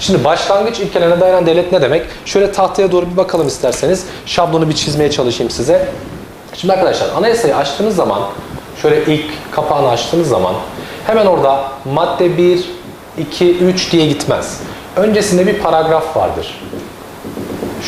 Şimdi başlangıç ilkelerine dayanan devlet ne demek? Şöyle tahtaya doğru bir bakalım isterseniz. Şablonu bir çizmeye çalışayım size. Şimdi arkadaşlar anayasayı açtığınız zaman şöyle ilk kapağını açtığınız zaman hemen orada madde 1, 2, 3 diye gitmez. Öncesinde bir paragraf vardır.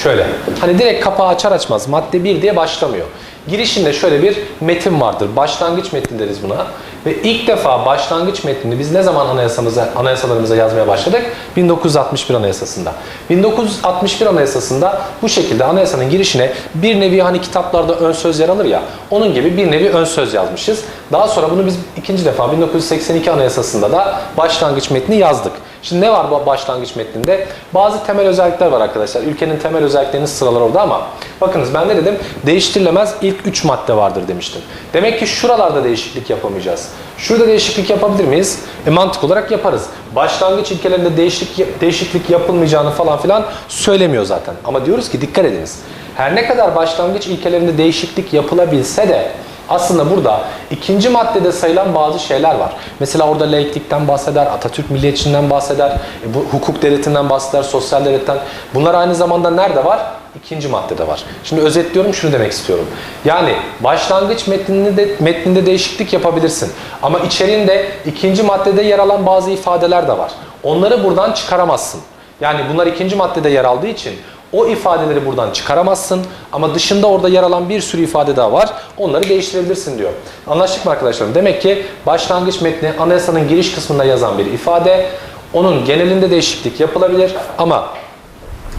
Şöyle. Hani direkt kapağı açar açmaz madde 1 diye başlamıyor. Girişinde şöyle bir metin vardır. Başlangıç metni deriz buna. Ve ilk defa başlangıç metnini biz ne zaman anayasamıza, anayasalarımıza yazmaya başladık? 1961 Anayasası'nda. 1961 Anayasası'nda bu şekilde anayasanın girişine bir nevi hani kitaplarda ön söz yer alır ya, onun gibi bir nevi ön söz yazmışız. Daha sonra bunu biz ikinci defa 1982 Anayasası'nda da başlangıç metni yazdık. Şimdi ne var bu başlangıç metninde? Bazı temel özellikler var arkadaşlar. Ülkenin temel özelliklerinin sıralar orada ama bakınız ben ne dedim? Değiştirilemez ilk 3 madde vardır demiştim. Demek ki şuralarda değişiklik yapamayacağız. Şurada değişiklik yapabilir miyiz? E mantık olarak yaparız. Başlangıç ilkelerinde değişiklik, değişiklik yapılmayacağını falan filan söylemiyor zaten. Ama diyoruz ki dikkat ediniz. Her ne kadar başlangıç ilkelerinde değişiklik yapılabilse de aslında burada ikinci maddede sayılan bazı şeyler var. Mesela orada laiklikten bahseder, Atatürk milliyetçiliğinden bahseder, e, bu hukuk devletinden bahseder, sosyal devletten. Bunlar aynı zamanda nerede var? İkinci maddede var. Şimdi özetliyorum şunu demek istiyorum. Yani başlangıç metninde, de, metninde değişiklik yapabilirsin. Ama içeriğinde ikinci maddede yer alan bazı ifadeler de var. Onları buradan çıkaramazsın. Yani bunlar ikinci maddede yer aldığı için o ifadeleri buradan çıkaramazsın ama dışında orada yer alan bir sürü ifade daha var. Onları değiştirebilirsin diyor. Anlaştık mı arkadaşlarım? Demek ki başlangıç metni anayasanın giriş kısmında yazan bir ifade. Onun genelinde değişiklik yapılabilir ama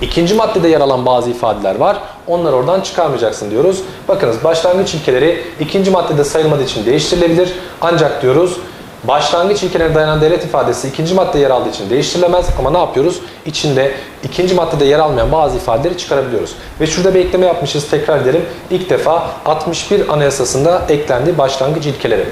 ikinci maddede yer alan bazı ifadeler var. Onları oradan çıkarmayacaksın diyoruz. Bakınız başlangıç ilkeleri ikinci maddede sayılmadığı için değiştirilebilir. Ancak diyoruz Başlangıç ilkelerine dayanan devlet ifadesi ikinci madde yer aldığı için değiştirilemez ama ne yapıyoruz? İçinde ikinci maddede yer almayan bazı ifadeleri çıkarabiliyoruz. Ve şurada bir ekleme yapmışız tekrar edelim. İlk defa 61 Anayasası'nda eklendi başlangıç ilkeleri.